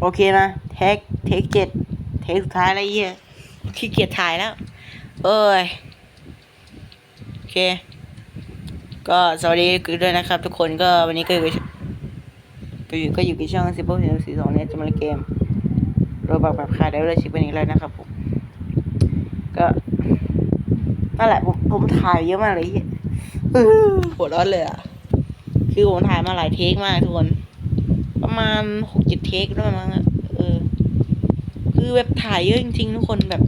โอเคนะ เทค เทคเจ็ด เทคสุดท้ายแล้วไอ้เหี้ยขี้เกียจถ่ายแล้ว เอ้ย โอเค ก็สวัสดีด้วยนะครับ ทุกคนก็วันนี้ก็อยู่ก็อยู่ก็อยู่กับช่องซิปเปิลสี่สองเนี่ยจะมาเล่นเกมโรบักแบบขาดได้เลยชิปเป็นอีกแล้วนะครับผม ก็นั่นแหละผมผมถ่ายเยอะมากเลยเหี้ยอื้อปวดร้อนเลยอะ คือผมถ่ายมาหลายเทคมากทุกคน ประมาณหกเจ็ดเทคด้วยมั้งอะเออ คือแบบถ่ายเยอะจริงๆทุกคนแบบ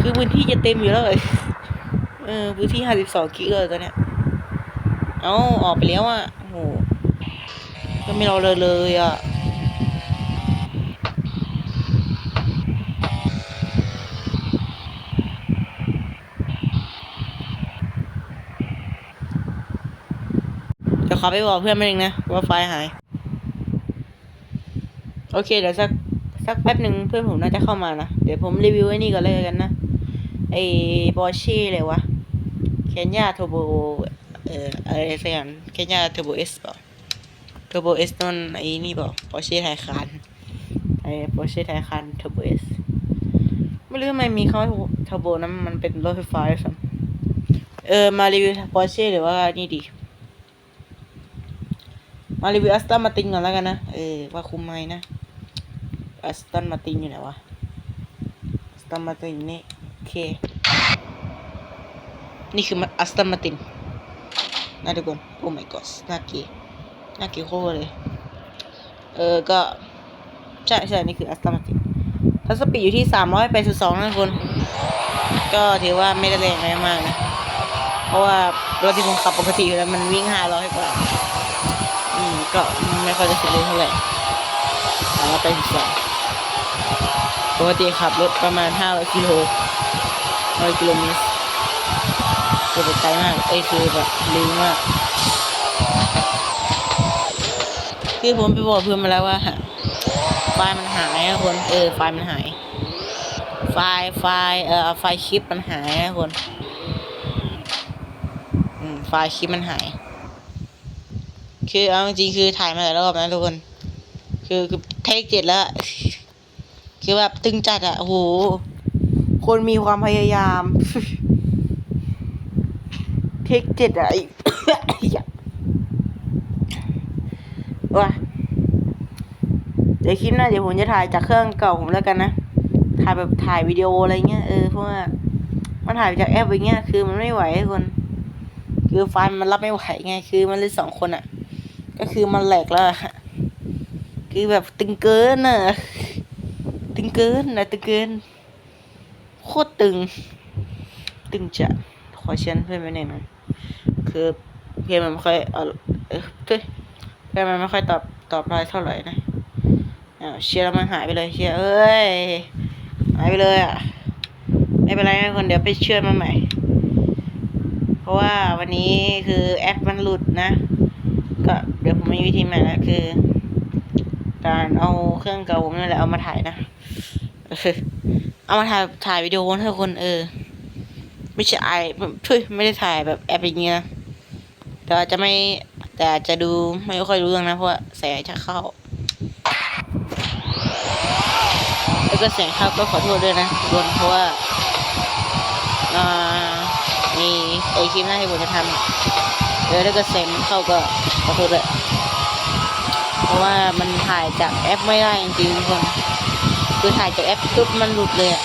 คือพื้นที่จะเต็มอยู่แล้วเลยเออพื้นที่ห้าสิบสองกิกเลยตอนเนี้ยเอาออกไปแล้วอะโหก็ไม่รอเลยเลยอะเดี๋ยวขอไปบอกเพื่อนมาเองนะว่าไฟล์หาย โอเคเดี๋ยวสักสักแป๊บหนึ่งเพื่อนผมน่าจะเข้ามานะ เดี๋ยวผมรีวิวไอ้นี่ก่อนเลยกันนะ ไอ้บอชี่เลยวะเคนยาโทโบเอ่ออะไรสักอย่างเคนยาโทโบเอสเปล่าโทโบเอสนั่นไอ้นี่เปล่าบอชี่ไทยคานไอ้บอชี่ไทยคานโทโบเอสไม่รู้ทำไมมีเขาโทโบนั้นมันเป็นรถไฟฟ้าด้วยซ้ำเออมารีวิวบอชี่หรือว่านี่ดี มารีวิวอัสตันมาตินก่อนแล้วกันนะ เออว่าคุ้มไหมนะ อัสตันมาตินอยู่ไหนวะอัสตันมาตินนี่โอเค นี่คืออัสตันมาตินนะทุกคนโอ้ my god น่าเกลียดน่าเกลียดโคตรเลย เออ ก็ ใช่ใช่นี่คืออัสตันมาตินทัศปีดอยู่ที่สามร้อยแปดสิบสองนะทุกคน ก็ถือว่าไม่ได้แรงอะไรมากนะ เพราะว่ารถที่ผมขับปกติอยู่แล้วมันวิ่งห้าร้อยกว่า อืม ก็ไม่ค่อยจะสุดเลยเท่าไหร่สามร้อยแปดสิบสอง ปกติขับรถประมาณห้าร้อยกิโลร้อยกิโลเมตรคือไปไกลมากเอ้ยคือแบบเร็วมากคือผมไปบอกเพื่อนมาแล้วว่าไฟล์มันหายนะคนเออไฟล์มันหาย ไฟล์ไฟล์เอ่อไฟล์คลิปมันหายนะคนไฟล์คลิปมันหาย คือเอาจริงคือถ่ายมาหลายรอบนะทุกคน คือคือเทคเจ็ดแล้ว คือแบบตึงจัดอะโอ้โห คนมีความพยายาม เทคเจ็ดอะไอว้าเดี๋ยวคลิปหน้าเดี๋ยวผมจะถ่ายจากเครื่องเก่าผมแล้วกันนะ ถ่ายแบบถ่ายวิดีโออะไรเงี้ยเออเพราะว่ามันถ่ายจากแอปอย่างเงี้ยคือมันไม่ไหวคน คือไฟล์มันรับไม่ไหวไง คือมันเลยสองคนอะก็คือมันแหลกแล้วคือแบบตึงเกินอะ ตึงเกินนะตึงเกิน โคตรตึง ตึงจัดขอเชียนเพื่อนไปหน่อยนะคือเพื่อนมันไม่ค่อยเออเออเพื่อนมันไม่ค่อยตอบตอบไลน์เท่าไหร่นะอ้าวเชียร์แล้วมันหายไปเลยเชียร์เอ้ยหายไปเลยอะไม่เป็นไรนะคนเดี๋ยวไปเชื่อมันใหม่ เพราะว่าวันนี้คือแอปมันหลุดนะ ก็เดี๋ยวผมมีวิธีใหม่นะคือ การเอาเครื่องเก่าผมนั่นแหละเอามาถ่ายนะเอามาถ่ายถ่ายวิดีโอให้คนเออ ไม่ใช่ไอทุยไม่ได้ถ่ายแบบแอปอย่างเงี้ยนะแต่อาจจะไม่แต่อาจจะดูไม่ค่อยรู้เรื่องนะเพราะว่าแสงจะเข้า แล้วก็เสียงเข้าก็ขอโทษด้วยนะทุกคนเพราะว่าอ่ามีไอคลิปหน้าที่ผมจะทำเออถ้าเกิดเสียงเข้าก็ขอโทษด้วย เพราะว่ามันถ่ายจากแอปไม่ได้จริงๆทุกคนคือถ่ายจากแอปปุ๊บมันหลุดเลยอะ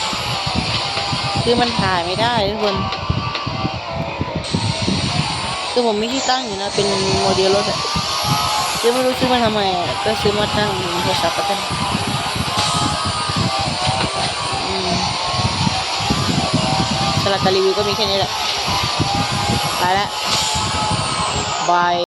คือมันถ่ายไม่ได้ทุกคนคือผมมีที่ตั้งอยู่นะเป็นโมเดลรถอะคือไม่รู้ซื้อมาทำไมก็ซื้อมาตั้งโทรศัพท์ก็ได้สำหรับการรีวิวก็มีแค่นี้แหละ ไปแล้วบาย